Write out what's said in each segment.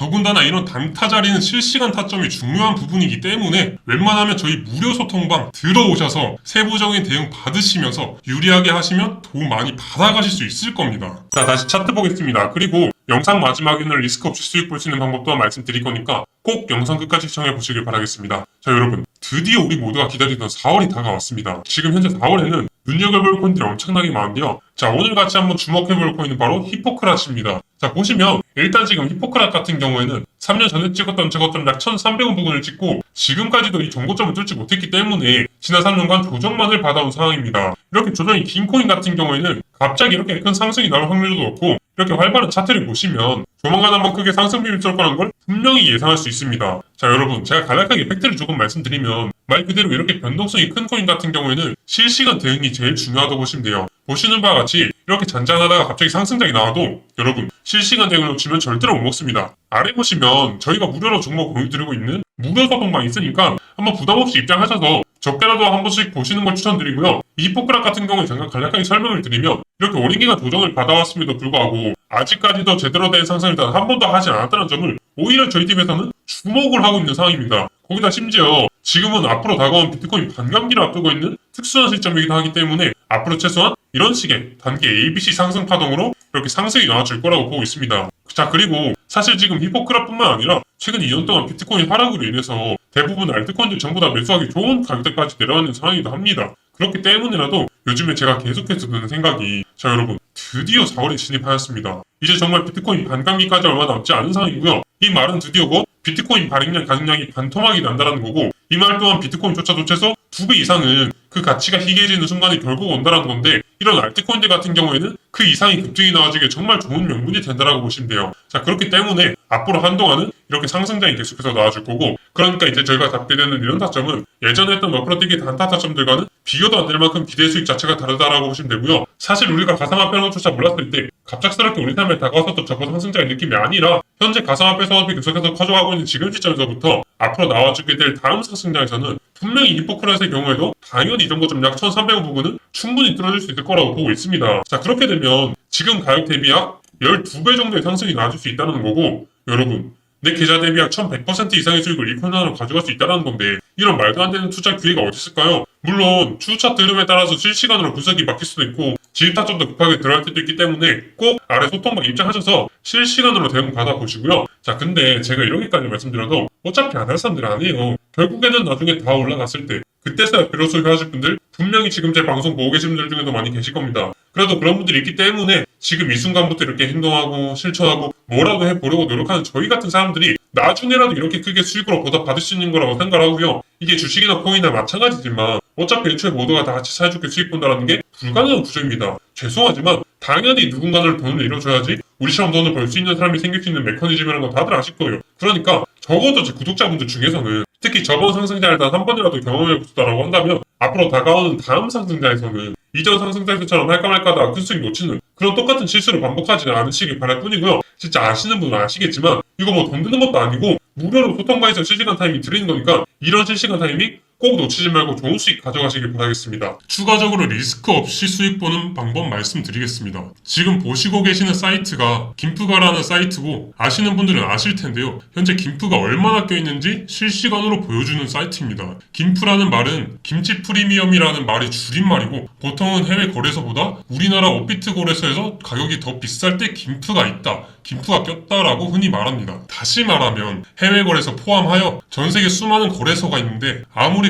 더군다나 이런 단타 자리는 실시간 타점이 중요한 부분이기 때문에 웬만하면 저희 무료 소통방 들어오셔서 세부적인 대응 받으시면서 유리하게 하시면 도움 많이 받아가실 수 있을 겁니다. 자, 다시 차트 보겠습니다. 그리고 영상 마지막에는 리스크 없이 수익 볼 수 있는 방법 또한 말씀드릴 거니까 꼭 영상 끝까지 시청해 보시길 바라겠습니다. 자, 여러분. 드디어 우리 모두가 기다리던 4월이 다가왔습니다. 지금 현재 4월에는 눈여겨볼 코인들이 엄청나게 많은데요. 자, 오늘 같이 한번 주목해볼 코인은 바로 히포크라트입니다. 자, 보시면 일단 지금 히포크라트 같은 경우에는 3년 전에 찍었던 저것점 약 1,300원 부분을 찍고 지금까지도 이 정고점을 뚫지 못했기 때문에 지난 3년간 조정만을 받아온 상황입니다. 이렇게 조정이 긴 코인 같은 경우에는 갑자기 이렇게 큰 상승이 나올 확률도 없고 이렇게 활발한 차트를 보시면 조만간 한번 크게 상승 비율 쏠 거라는 걸 분명히 예상할 수 있습니다. 자 여러분 제가 간략하게 팩트를 조금 말씀드리면 말 그대로 이렇게 변동성이 큰 코인 같은 경우에는 실시간 대응이 제일 중요하다고 보시면 돼요. 보시는 바와 같이 이렇게 잔잔하다가 갑자기 상승장이 나와도 여러분 실시간 대응을 놓치면 절대로 못 먹습니다. 아래 보시면 저희가 무료로 종목 공유드리고 있는 무료 소통방 있으니까 한번 부담 없이 입장하셔서 적게라도 한 번씩 보시는 걸 추천드리고요. 이 포크락 같은 경우에 잠깐 간략하게 설명을 드리면 이렇게 오랜 기간 조정을 받아왔음에도 불구하고 아직까지도 제대로 된 상승을 단 한 번도 하지 않았다는 점을 오히려 저희 팀에서는 주목을 하고 있는 상황입니다. 거기다 심지어 지금은 앞으로 다가온 비트코인 반감기를 앞두고 있는 특수한 시점이기도 하기 때문에 앞으로 최소한 이런 식의 단기 ABC 상승 파동으로 이렇게 상승이 나와줄 거라고 보고 있습니다. 자 그리고 사실 지금 히포크라뿐만 아니라 최근 2년 동안 비트코인 하락으로 인해서 대부분 알트코인들 전부 다 매수하기 좋은 가격대까지 내려가는 상황이기도 합니다. 그렇기 때문이라도 요즘에 제가 계속해서 드는 생각이 자 여러분 드디어 4월에 진입하였습니다. 이제 정말 비트코인 반감기까지 얼마 남지 않은 상황이고요. 이 말은 드디어 곧 비트코인 발행량 가능량이 반토막이 난다라는 거고 이 말 또한 비트코인조차도 최소 2배 이상은 그 가치가 희귀해지는 순간이 결국 온다라는 건데 이런 알트코인들 같은 경우에는 그 이상의 급등이 나와주기에 정말 좋은 명분이 된다라고 보시면 돼요. 자 그렇기 때문에 앞으로 한동안은 이렇게 상승장이 계속해서 나와줄 거고 그러니까 이제 저희가 잡게 되는 이런 타점은 예전에 했던 워크로뛰기 단타 타점들과는 비교도 안 될 만큼 기대 수익 자체가 다르다라고 보시면 되고요. 사실 우리가 가상화폐라는 것조차 몰랐을 때 갑작스럽게 우리 삶에 다가왔었던 저거 상승장의 느낌이 아니라 현재 가상화폐 사업이 계속해서 커져가고 있는 지금 시점에서부터 앞으로 나와주게 될 다음 상승장에서는 분명히 히포크라트의 경우에도 당연히 이런 거좀 약 1,300원 부분은 충분히 뚫어줄 수 있을 거라고 보고 있습니다. 자 그렇게 되면 지금 가격 대비 약 12배 정도의 상승이 나와줄 수 있다는 거고 여러분 내 계좌 대비 약 1100% 이상의 수익을 이 코인으로 가져갈 수 있다는 건데 이런 말도 안 되는 투자 기회가 어디 있을까요? 물론 추차트 흐름에 따라서 실시간으로 분석이 바뀔 수도 있고 지지타점도 급하게 들어갈 때도 있기 때문에 꼭 아래 소통방 입장하셔서 실시간으로 대응 받아보시고요. 자 근데 제가 이렇게까지 말씀드려도 어차피 안 할 사람들은 아니에요. 결국에는 나중에 다 올라갔을 때 그때서야 비로소 하실 분들 분명히 지금 제 방송 보고 계신 분들 중에도 많이 계실 겁니다. 그래도 그런 분들이 있기 때문에 지금 이 순간부터 이렇게 행동하고 실천하고 뭐라도 해보려고 노력하는 저희 같은 사람들이 나중에라도 이렇게 크게 수익으로 보답받을 수 있는 거라고 생각하고요. 이게 주식이나 코인이나 마찬가지지만 어차피 애초에 모두가 다 같이 사이좋게 수익 본다는 게 불가능한 구조입니다. 죄송하지만 당연히 누군가는 돈을 잃어줘야지 우리처럼 돈을 벌 수 있는 사람이 생길 수 있는 메커니즘이라는 건 다들 아실 거예요. 그러니까 적어도 제 구독자분들 중에서는 특히 저번 상승장을 단한 번이라도 경험해보셨다라고 한다면 앞으로 다가오는 다음 상승장에서는 이전 상승장에서처럼 할까 말까 하다가 큰 수익 놓치는 그런 똑같은 실수를 반복하지는 않으시길 바랄 뿐이고요. 진짜 아시는 분은 아시겠지만 이거 뭐 돈 드는 것도 아니고 무료로 소통방에서 실시간 타이밍 드리는 거니까 이런 실시간 타이밍 꼭 놓치지 말고 좋은 수익 가져가시길 바라겠습니다. 추가적으로 리스크 없이 수익 보는 방법 말씀드리겠습니다. 지금 보시고 계시는 사이트가 김프가라는 사이트고 아시는 분들은 아실 텐데요. 현재 김프가 얼마나 껴있는지 실시간으로 보여주는 사이트입니다. 김프라는 말은 김치 프리미엄이라는 말이 줄임말이고 보통은 해외 거래소보다 우리나라 업비트 거래소에서 가격이 더 비쌀 때 김프가 있다. 김프가 꼈다라고 흔히 말합니다. 다시 말하면 해외 거래소 포함하여 전 세계 수많은 거래소가 있는데 아무리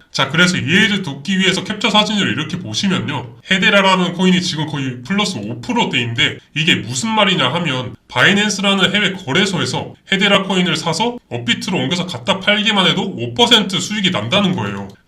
자 그래서 이해를 돕기 위해서 캡처 사진을 이렇게 보시면요 헤데라라는 코인이 지금 거의 플러스 5%대인데 이게 무슨 말이냐 하면 바이낸스라는 해외 거래소에서 헤데라 코인을 사서 업비트로 옮겨서 갖다 팔기만 해도 5% 수익이 난다는 거예요.